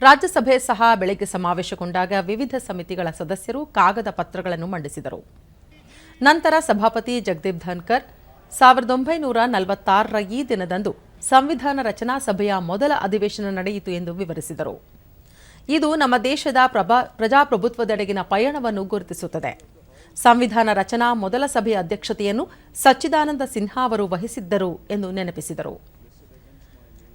ರಾಜ್ಯಸಭೆ ಸಹ ಬೆಳಗ್ಗೆ ಸಮಾವೇಶಗೊಂಡಾಗ ವಿವಿಧ ಸಮಿತಿಗಳ ಸದಸ್ಯರು ಕಾಗದ ಪತ್ರಗಳನ್ನು ಮಂಡಿಸಿದರು. ನಂತರ ಸಭಾಪತಿ ಜಗದೀಪ್ ಧನ್ಕರ್, ಸಾವಿರದ ಒಂಬೈನೂರ ನಲವತ್ತಾರರ ಈ ದಿನದಂದು ಸಂವಿಧಾನ ರಚನಾ ಸಭೆಯ ಮೊದಲ ಅಧಿವೇಶನ ನಡೆಯಿತು ಎಂದು ವಿವರಿಸಿದರು. ಇದು ನಮ್ಮ ದೇಶದ ಪ್ರಭಾ, ಪ್ರಜಾಪ್ರಭುತ್ವದೆಡೆಗಿನ ಪಯಣವನ್ನು ಗುರುತಿಸುತ್ತದೆ. ಸಂವಿಧಾನ ರಚನಾ ಮೊದಲ ಸಭೆಯ ಅಧ್ಯಕ್ಷತೆಯನ್ನು ಸಚ್ಚಿದಾನಂದ ಸಿನ್ಹಾ ಅವರು ವಹಿಸಿದ್ದರು ಎಂದು ನೆನಪಿಸಿದರು.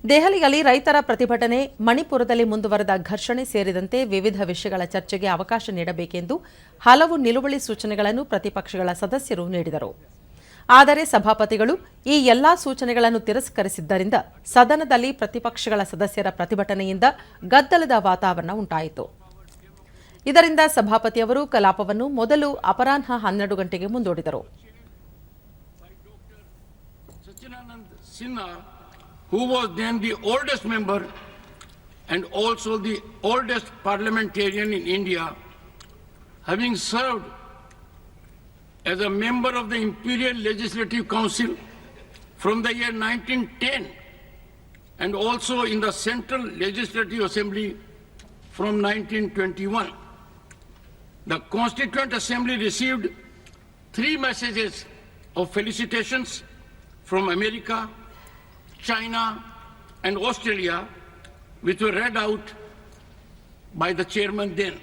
ದೆಹಲಿಯಲ್ಲಿ ರೈತರ ಪ್ರತಿಭಟನೆ, ಮಣಿಪುರದಲ್ಲಿ ಮುಂದುವರೆದ ಘರ್ಷಣೆ ಸೇರಿದಂತೆ ವಿವಿಧ ವಿಷಯಗಳ ಚರ್ಚೆಗೆ ಅವಕಾಶ ನೀಡಬೇಕೆಂದು ಹಲವು ನಿಲುವಳಿ ಸೂಚನೆಗಳನ್ನು ಪ್ರತಿಪಕ್ಷಗಳ ಸದಸ್ಯರು ನೀಡಿದರು. ಆದರೆ ಸಭಾಪತಿಗಳು ಈ ಎಲ್ಲಾ ಸೂಚನೆಗಳನ್ನು ತಿರಸ್ಕರಿಸಿದ್ದರಿಂದ ಸದನದಲ್ಲಿ ಪ್ರತಿಪಕ್ಷಗಳ ಸದಸ್ಯರ ಪ್ರತಿಭಟನೆಯಿಂದ ಗದ್ದಲದ ವಾತಾವರಣ ಉಂಟಾಯಿತು. ಇದರಿಂದ ಸಭಾಪತಿಯವರು ಕಲಾಪವನ್ನು ಮೊದಲು ಅಪರಾಹ್ನ ಹನ್ನೆರಡು ಗಂಟೆಗೆ ಮುಂದೂಡಿದರು. Who was then the oldest member and also the oldest parliamentarian in India, having served as a member of the Imperial Legislative Council from the year 1910 and also in the Central Legislative Assembly from 1921. The Constituent Assembly received three messages of felicitations from America, China and Australia, which were read out by the chairman then.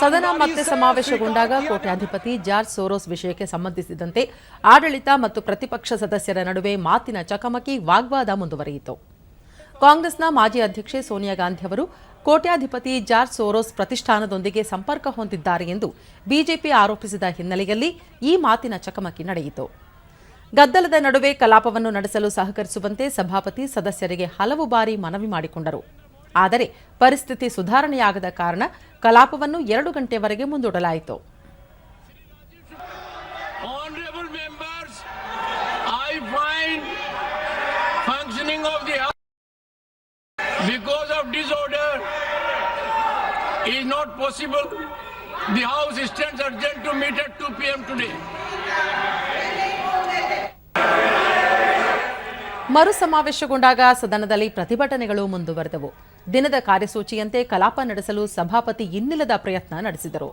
ಸದನ ಮತ್ತೆ ಸಮಾವೇಶಗೊಂಡಾಗ ಕೋಟ್ಯಾಧಿಪತಿ George Soros ವಿಷಯಕ್ಕೆ ಸಂಬಂಧಿಸಿದಂತೆ ಆಡಳಿತ ಮತ್ತು ಪ್ರತಿಪಕ್ಷ ಸದಸ್ಯರ ನಡುವೆ ಮಾತಿನ ಚಕಮಕಿ ವಾಗ್ವಾದ ಮುಂದುವರಿಯಿತು ಕಾಂಗ್ರೆಸ್ನ ಮಾಜಿ ಅಧ್ಯಕ್ಷೆ ಸೋನಿಯಾ ಗಾಂಧಿ ಅವರು ಕೋಟ್ಯಾಧಿಪತಿ ಜಾರ್ಜ್ ಸೋರೋಸ್ ಪ್ರತಿಷ್ಠಾನದೊಂದಿಗೆ ಸಂಪರ್ಕ ಹೊಂದಿದ್ದಾರೆ ಎಂದು ಬಿಜೆಪಿ ಆರೋಪಿಸಿದ ಹಿನ್ನೆಲೆಯಲ್ಲಿ ಈ ಮಾತಿನ ಚಕಮಕಿ ನಡೆಯಿತು ಗದ್ದಲದ ನಡುವೆ ಕಲಾಪವನ್ನು ನಡೆಸಲು ಸಹಕರಿಸುವಂತೆ ಸಭಾಪತಿ ಸದಸ್ಯರಿಗೆ ಹಲವು ಬಾರಿ ಮನವಿ ಮಾಡಿಕೊಂಡರು. ಆದರೆ ಪರಿಸ್ಥಿತಿ ಸುಧಾರಣೆಯಾಗದ ಕಾರಣ ಕಲಾಪವನ್ನು ಎರಡು ಗಂಟೆವರೆಗೆ ಮುಂದೂಡಲಾಯಿತು. Is not possible. The house stands urgent to meet at 2 pm today. ಮರು ಸಮಾವೇಶಗೊಂಡಾಗ ಸದನದಲ್ಲಿ ಪ್ರತಿಭಟನೆಗಳು ಮುಂದುವರೆದವು. ದಿನದ ಕಾರ್ಯಸೂಚಿಯಂತೆ ಕಲಾಪ ನಡೆಸಲು ಸಭಾಪತಿ ಇನ್ನಿಲ್ಲದ ಪ್ರಯತ್ನ ನಡೆಸಿದರು.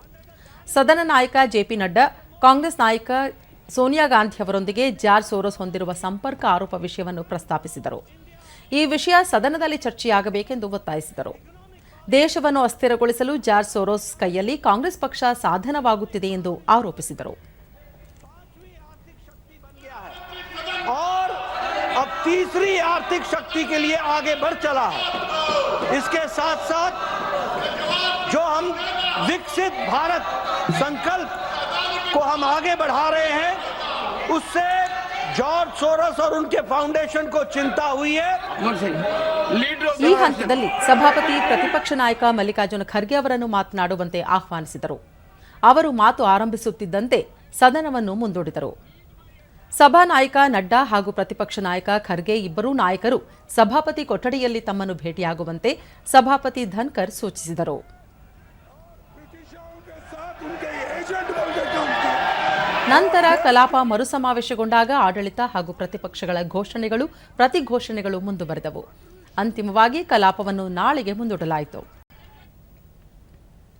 ಸದನ ನಾಯಕ ಜೆಪಿ ನಡ್ಡಾ, ಕಾಂಗ್ರೆಸ್ ನಾಯಕ ಸೋನಿಯಾ ಗಾಂಧಿ ಅವರೊಂದಿಗೆ ಜಾರ್ಜ್ ಸೋರೋಸ್ ಹೊಂದಿರುವ ಸಂಪರ್ಕ ಆರೋಪ ವಿಷಯವನ್ನು ಪ್ರಸ್ತಾಪಿಸಿದರು. ಈ ವಿಷಯ ಸದನದಲ್ಲಿ ಚರ್ಚೆಯಾಗಬೇಕೆಂದು ಒತ್ತಾಯಿಸಿದರು. ದೇಶವನ್ನು ಅಸ್ಥಿರಗೊಳಿಸಲು ಜಾರ್ಜ್ ಸೋರೋಸ್ ಕೈಯಲ್ಲಿ ಕಾಂಗ್ರೆಸ್ ಪಕ್ಷ ಸಾಧನವಾಗುತ್ತಿದೆ ಎಂದು ಆರೋಪಿಸಿದರು. तीसरी आर्थिक शक्ति के लिए आगे बढ़ चला है इसके साथ साथ जो हम विकसित भारत संकल्प को हम आगे बढ़ा रहे हैं उससे जॉर्ज सोरस और उनके फाउंडेशन को चिंता हुई है One second. Leader of ಈ the ಹಂತದಲ್ಲಿ ಸಭಾಪತಿ ಪ್ರತಿಪಕ್ಷ ನಾಯಕ ಮಲ್ಲಿಕಾರ್ಜುನ ಖರ್ಗೆ ಅವರನ್ನು ಮಾತನಾಡುವಂತೆ ಆಹ್ವಾನಿಸಿದರು ಅವರು ಮಾತು ಆರಂಭಿಸುತ್ತಿದ್ದಂತೆ ಸದನವನ್ನು ಮುಂದೂಡಿದರು ಸಭಾನಾಯಕ ನಡ್ಡಾ ಹಾಗೂ ಪ್ರತಿಪಕ್ಷ ನಾಯಕ ಖರ್ಗೆ ಇಬ್ಬರೂ ನಾಯಕರು ಸಭಾಪತಿ ಕೊಠಡಿಯಲ್ಲಿ ತಮ್ಮನ್ನು ಭೇಟಿಯಾಗುವಂತೆ ಸಭಾಪತಿ ಧನ್ಕರ್ ಸೂಚಿಸಿದರು. ನಂತರ ಕಲಾಪ ಮರುಸಮಾವೇಶಗೊಂಡಾಗ ಆಡಳಿತ ಹಾಗೂ ಪ್ರತಿಪಕ್ಷಗಳ ಘೋಷಣೆಗಳು, ಪ್ರತಿಘೋಷಣೆಗಳು ಮುಂದುವರೆದವು. ಅಂತಿಮವಾಗಿ ಕಲಾಪವನ್ನು ನಾಳೆಗೆ ಮುಂದೂಡಲಾಯಿತು.